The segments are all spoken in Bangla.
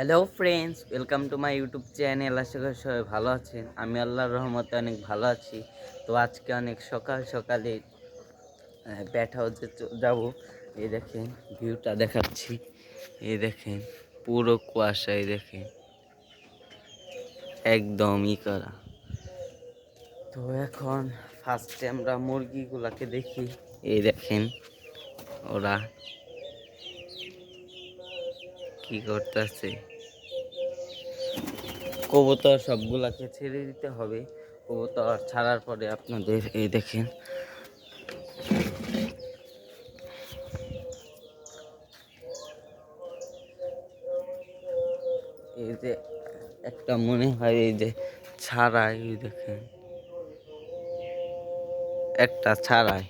Hello friends welcome to my YouTube channel আশা করি সবাই ভালো আছেন। আমি আল্লাহর রহমতে অনেক ভালো আছি। তো আজকে অনেক সকাল সকালে ব্যাট হাউসে যাব। এই দেখেন ভিউটা দেখাচ্ছি। এই দেখেন, পুরো কুয়াশা, এই দেখেন। একদমই করা। তো এখন ফার্স্টে আমরা মুরগিগুলাকে দেখি। এই দেখেন, ওরা কি করতেছে? কবুতর সবগুলাকে ছেড়ে দিতে হবে। কবুতর ছাড়ার পরে আপনাদের এই দেখেন। এই যে একটা মনে হয় এই যে ছাড়াই দেখেন। একটা ছাড়াই।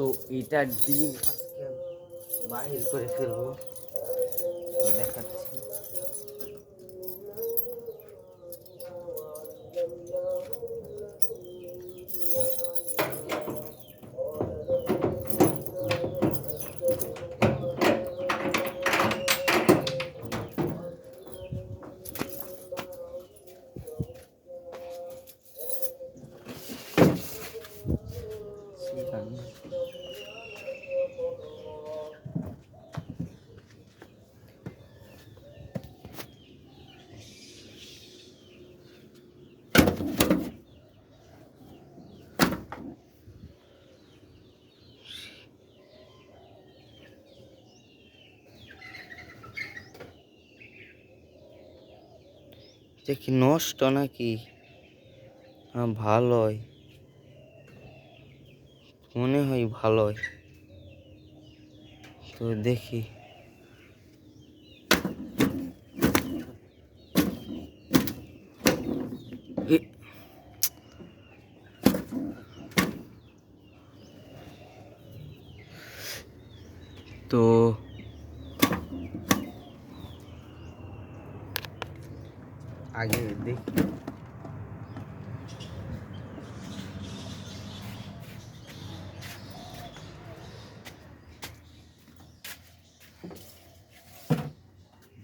তো এটা ডিম আজকে বাহির করে ফেলব। দেখাচ্ছি। এটা কি নষ্ট নাকি? হ্যাঁ ভালোই মনে হয় ভালোই। তো দেখি। এ- তো আগে দেখি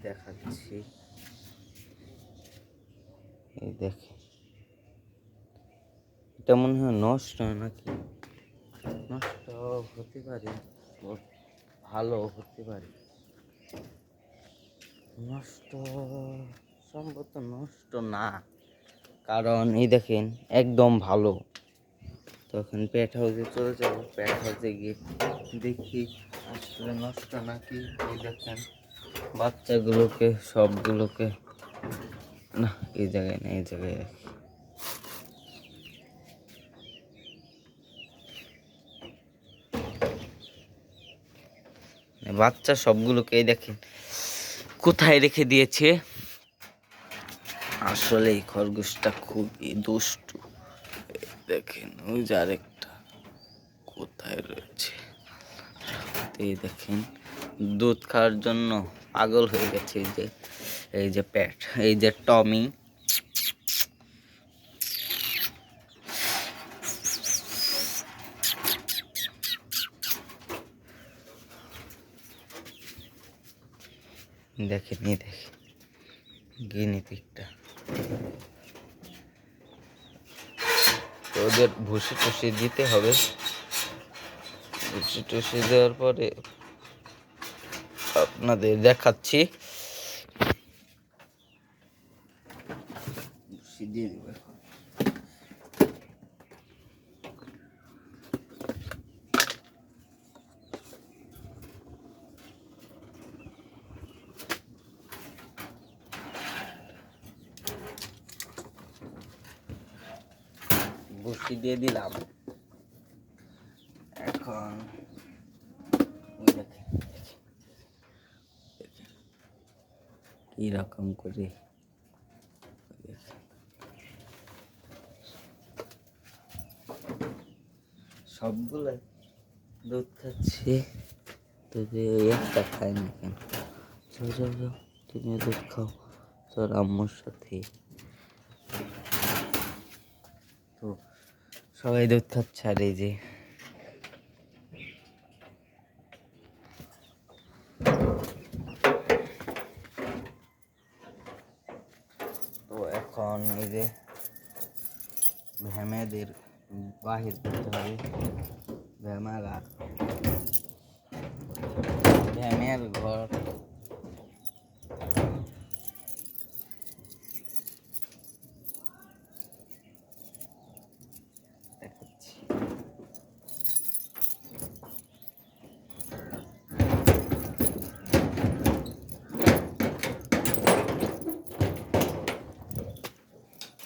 দেখাচ্ছি এই দেখে। এটা মনে হয় নষ্ট নাকি? নষ্ট হতে পারে ভালো হতে পারে। নষ্ট, সম্ভবত নষ্ট না। কারণ এই দেখেন, একদম ভালো। তখন প্যাট হাউসে চলে যাব। প্যাট হাউসে গিয়ে দেখি আসলে নষ্ট নাকি? এই দেখেন, বাচ্চাগুলোকে, সবগুলোকে না, এই জায়গায় না, এই জায়গায় রাখি। বাচ্চা সবগুলোকে দেখেন, কোথায় রেখে দিয়েছে? আসলে এই খরগোশটা খুবই দুষ্টু। দেখেন, ওই যে আরেকটা, কোথায় রয়েছে? দেখেন, দুধ খাওয়ার জন্য পাগল হয়ে গেছে এই যে এই যে প্যাট, এই যে টমি। দেখেন, এই দেখেন, গিনি পিকটা ওদের ভুসি টুসি দিতে হবে। ভুসি টুসি দেওয়ার পরে আপনাদের দেখাচ্ছি। দিয়ে দিলাম এখন ওই দেখেন, দেখেন, দেখেন। কীরকম করে। সবগুলো দুধ খাচ্ছে। তবে ওই একটা খায় না কেন? যাও যাও যাও, তুমি দুধ খাও। তোর আম্মুর সাথে। তো সবাই দুধ খাচ্ছে আর এই যে তো এখন এই যে ভ্যামেদের বাহির করতে হবে ভ্যামেরা ভ্যামের ঘর দেখাচ্ছি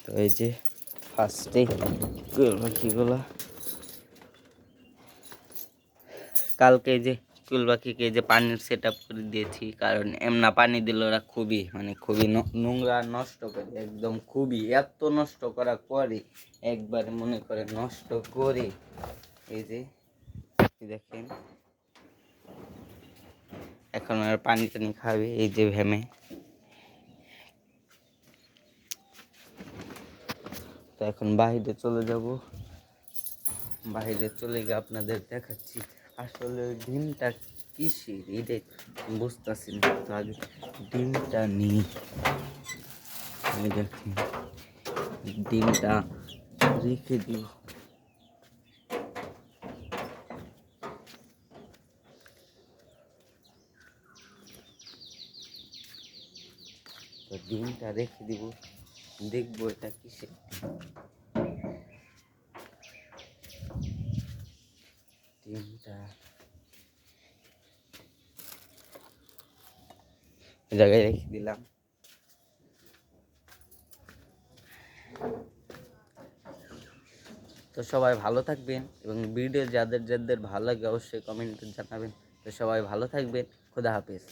তো এই যে ফার্স্টে পাখিগুলো কালকে যে কুল পাখিকে যে পানির সেট আপ করে দিয়েছি, কারণ এমনা পানি দিলে ওরা খুবই মানে খুবই নোংরা, নষ্ট করে, একদম খুবই, এত নষ্ট করা পরে একবার মনে করে নষ্ট করে। এই যে দেখেন। এখন আর পানি টানি খাবে, এই যে ভ্যামে। তো এখন বাহিরে চলে যাব। বাহিরে চলে গিয়ে আপনাদের দেখাচ্ছি আসলে ডিমটা কিসের এটাই বুঝতেছি না, তো আগে ডিমটা নেই। এই দেখেন ডিমটা রেখে দিব। তো ডিমটা রেখে দিব। দেখব এটা ডিম জায়গায় রেখে দিলাম। তো সবাই ভালো থাকবেন এবং ভিডিও যাদের যাদের ভালো লাগে অবশ্যই কমেন্টে জানাবেন। তো সবাই ভালো থাকবেন। খোদা হাফেজ।